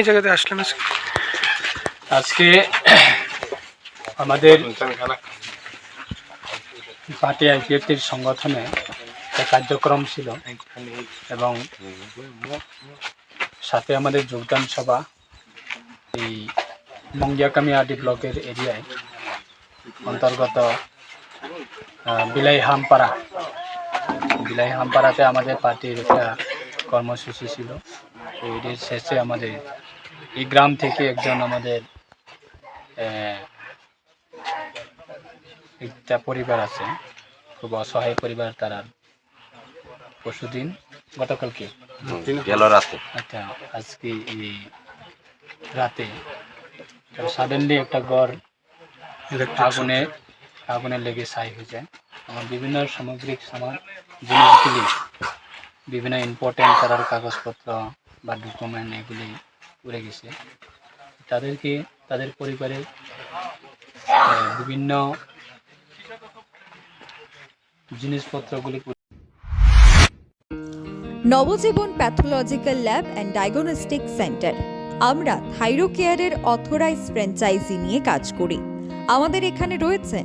এই জায়গাতে আসলেন আজকে? আজকে আমাদের পার্টি আইপিএফটির সংগঠনে একটা কার্যক্রম ছিল এবং সাথে আমাদের যোগদান সভা এই মঙ্গিয়াকামি আডি ব্লকের এরিয়ায় অন্তর্গত বিলাই হামপাড়া বিলাই হামপাড়াতে আমাদের পার্টির একটা কর্মসূচি ছিল। এর শেষে আমাদের এই গ্রাম থেকে একজন আমাদের একটা পরিবার আছে খুব অসহায় পরিবার তারা। পরশুদিন গতকালকে। গেল রাতে। আচ্ছা আজকে এই রাতে সাডেনলি একটা গড় আগুনে আগুনে লেগে ছাই হয়ে যায়। আমার বিভিন্ন সামগ্রিক সামান জিনিসগুলি বিভিন্ন ইম্পর্টেন্ট করার কাগজপত্র বা ডকুমেন্ট এগুলি উড়ে গেছে। তাদেরকে তাদের পরিবারের আহ, বিভিন্ন জিনিসপত্রগুলি Nabajiban pathological lab and diagnostic centre. আমরা থাইরোকেয়ারের অথরাইজ ফ্র্যাঞ্চাইজি নিয়ে কাজ করি। আমাদের এখানে রয়েছেন